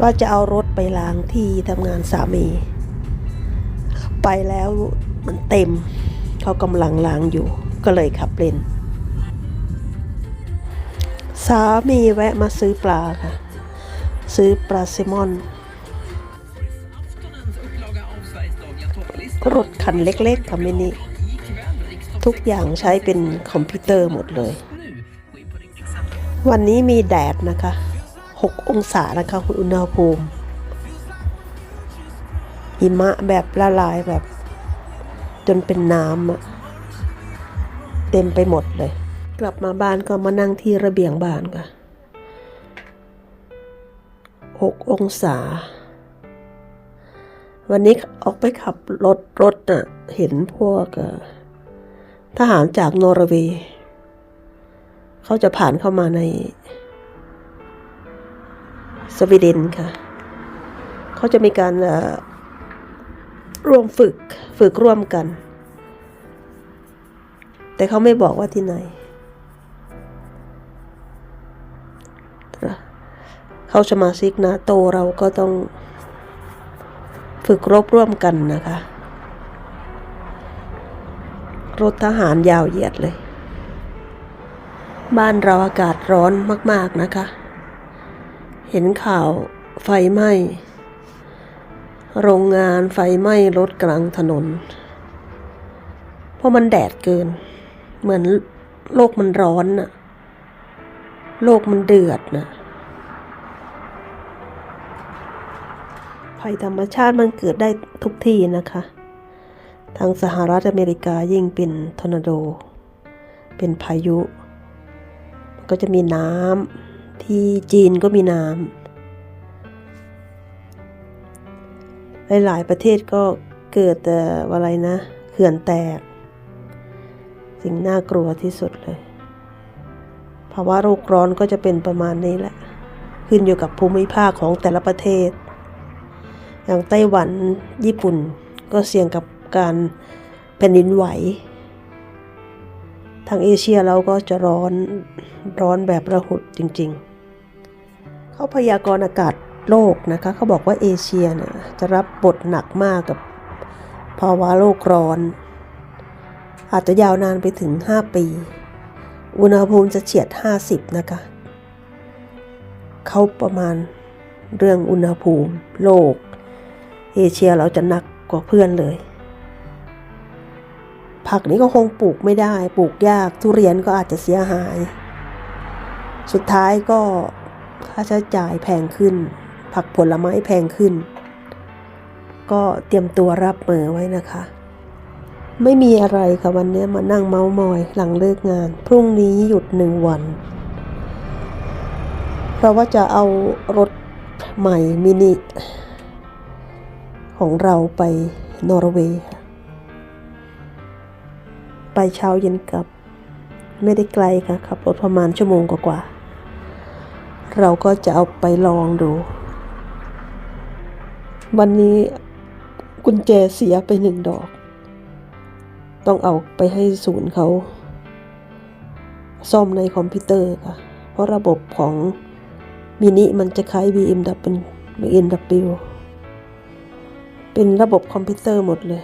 ว่าจะเอารถไปล้างที่ทำงานสามี ไปแล้วมันเต็ม เขากำลังล้างอยู่ ก็เลยขับเล่นสามีแวะมาซื้อปลาค่ะ ซื้อปลาแซลมอน รถคันเล็กๆค่ะมินิทุกอย่างใช้เป็นคอมพิวเตอร์หมดเลย วันนี้มีแดดนะคะ 6 องศานะคะคุณอุณหภูมิ หิมะแบบละลายแบบ จนเป็นน้ำเต็มไปหมดเลย กลับมาบ้านก็มานั่งที่ระเบียงบ้านค่ะ6องศา วันนี้ออกไปขับรถรถน่ะ เห็นพวกทหารจากนอร์เวย์ เขาจะผ่านเข้ามาใน สวีเดนค่ะ เขาจะมีการร่วมฝึกฝึกร่วมกัน แต่เขาไม่บอกว่าที่ไหน เขาสมาชิกนาโตเราก็ต้องฝึกรบร่วมกันนะคะ รถทหารยาวเหยียดเลย บ้านเราอากาศร้อนมาก ๆ นะคะ เห็นข่าวไฟไหม้ โรงงานไฟไหม้รถกลางถนน เพราะมันแดดเกิน เหมือนโลกมันร้อนน่ะ โลกมันเดือดน่ะภัยธรรมชาติมันเกิดได้ทุกที่นะคะ ทางสหรัฐอเมริกายิ่งเป็นทอร์นาโด เป็นพายุ ก็จะมีน้ำ ที่จีนก็มีน้ำหลาย ๆ ประเทศก็เกิดแต่อะไรนะเขื่อนแตก สิ่งน่ากลัวที่สุดเลยภาวะโลกร้อนก็จะเป็นประมาณนี้แหละ ขึ้นอยู่กับภูมิภาคของแต่ละประเทศ อย่างไต้หวันญี่ปุ่นก็เสี่ยงกับการแผ่นดินไหว ทางเอเชียเราก็จะร้อนร้อนแบบระหุดจริง ๆ เขาพยากรณ์อากาศโลกนะคะเขาบอกว่าเอเชียเนี่ยจะรับบทหนักมากกับภาวะโลกร้อน อาจจะยาวนานไปถึง 5 ปี อุณหภูมิจะเฉียด 50 นะคะ เขาประมาณเรื่องอุณหภูมิโลก เอเชียเราจะหนักกว่าเพื่อนเลย ผักนี้ก็คงปลูกไม่ได้ ปลูกยากทุเรียนก็อาจจะเสียหาย สุดท้ายก็ค่าใช้จ่ายแพงขึ้น ผักผลไม้แพงขึ้น ก็เตรียมตัวรับมือไว้นะคะ ไม่มีอะไรค่ะวันนี้มานั่งเมาส์มอยหลังเลิกงาน พรุ่งนี้หยุดหนึ่งวัน เพราะว่าจะเอารถใหม่มินิของเราไปนอร์เวย์ ไปเช้าเย็นกลับ ไม่ได้ไกลค่ะขับรถประมาณชั่วโมงกว่าๆเราก็จะเอาไปลองดู วันนี้กุญแจเสียไปหนึ่งดอก ต้องเอาไปให้ศูนย์เขาซ่อมในคอมพิวเตอร์ค่ะ เพราะระบบของมินิมันจะคล้าย BMW BMW เป็นระบบคอมพิวเตอร์หมดเลย